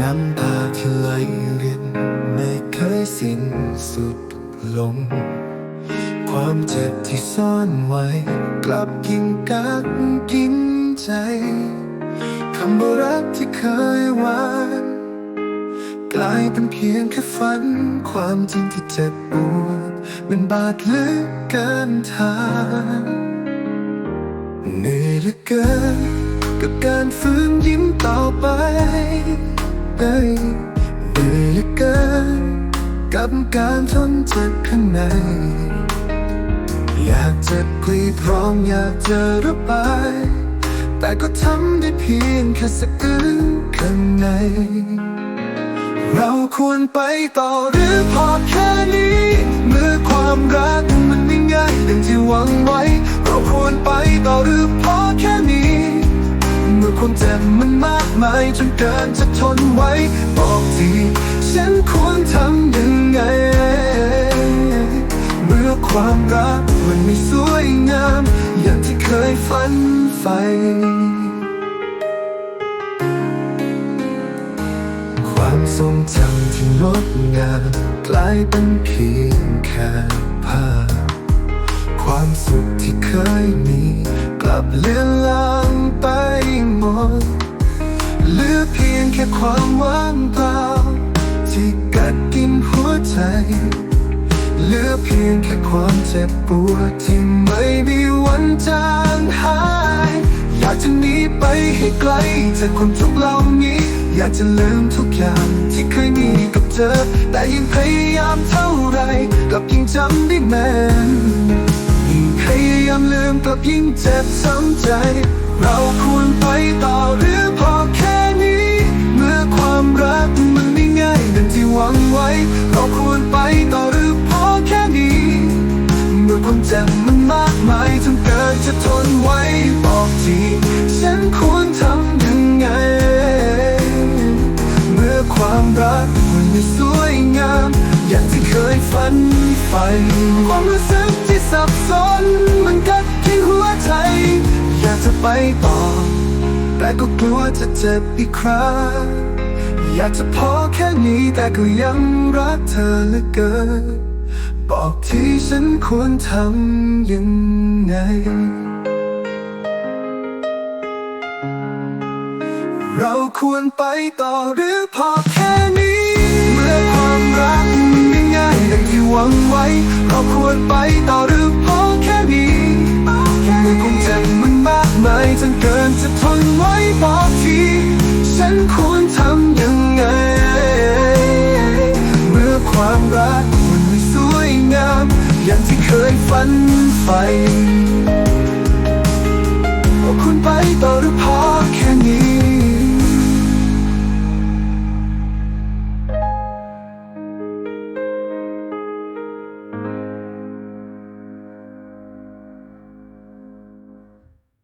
น้ำตาที่ไหลรินไม่เคยสิ้นสุดลง ความเจ็บที่ซ่อนไว้ กลับกินกัดกินใจคำว่ารักที่เคยหวานกลายเป็นเพียงแค่ฝัน ความจริงที่เจ็บปวดเป็นบาดลึกเกินทางเหนื่อยเหลือเกินกับการฟื้นยิ้มต่อไป เอ้ยเหนื่อยเกินกับการทนเจ็บข้างใน อยากจะกรีดร้องอยากจะระบาย แต่ก็ทำได้เพียงแค่สะอื้นข้างใน เราควรไปต่อหรือพอแค่นี้ เมื่อความรักมันไม่ง่ายดังที่หวังไว้ เราควรไปต่อหรือพอแค่นี้ ความเจ็บมันมากมายจนเกินจะทนไว้ บอกทีฉันควรทำยังไง เมื่อความรักมันไม่สวยงาม อย่างที่เคยฝันใฝ่ความทรงจำที่งดงามกลายเป็นเพียงแค่ภาพความสุขที่เคยมีกลับเลือนลา ค่ความว่างเปล่าที่กัดกินหัวใจ เหลือเพียงแค่ความเจ็บปวดที่ไม่มีวันจางหาย อยากจะหนีไปให้ไกลจากความทุกข์เหล่านี้ อยากจะลืมทุกอย่างที่เคยมีกับเธอ แต่ยิ่งพยายามเท่าไรกลับยิ่งจำได้แม่นยิ่งพยายามลืมกลับยิ่งเจ็บซ้ำใจ เราควรไปต่อหรือพอแค่ เมื่มเจ็บมันมากมายจนเกินจะทนไว้บอกทีฉันควรทำยังไง เมื่อความรักมันไม่สวยงาม อย่างที่เคยฝันใฝ่ความรู้สึกที่สับสน มันกัดที่หัวใจ อยากจะไปต่อ แต่ก็กลัวจะเจ็บอีกครั้งอยากจะพอแค่นี้แต่ก็ยังรักเธอเหลือเกิน บอกที่ฉันควรทำยังไง เราควรไปต่อหรือพอแค่นี้ เมื่อความรักไม่ง่ายดังที่หวังไว้ เราควรไปต่อหรือ ฝันไฟว่าคุณไปต่อหรือพอ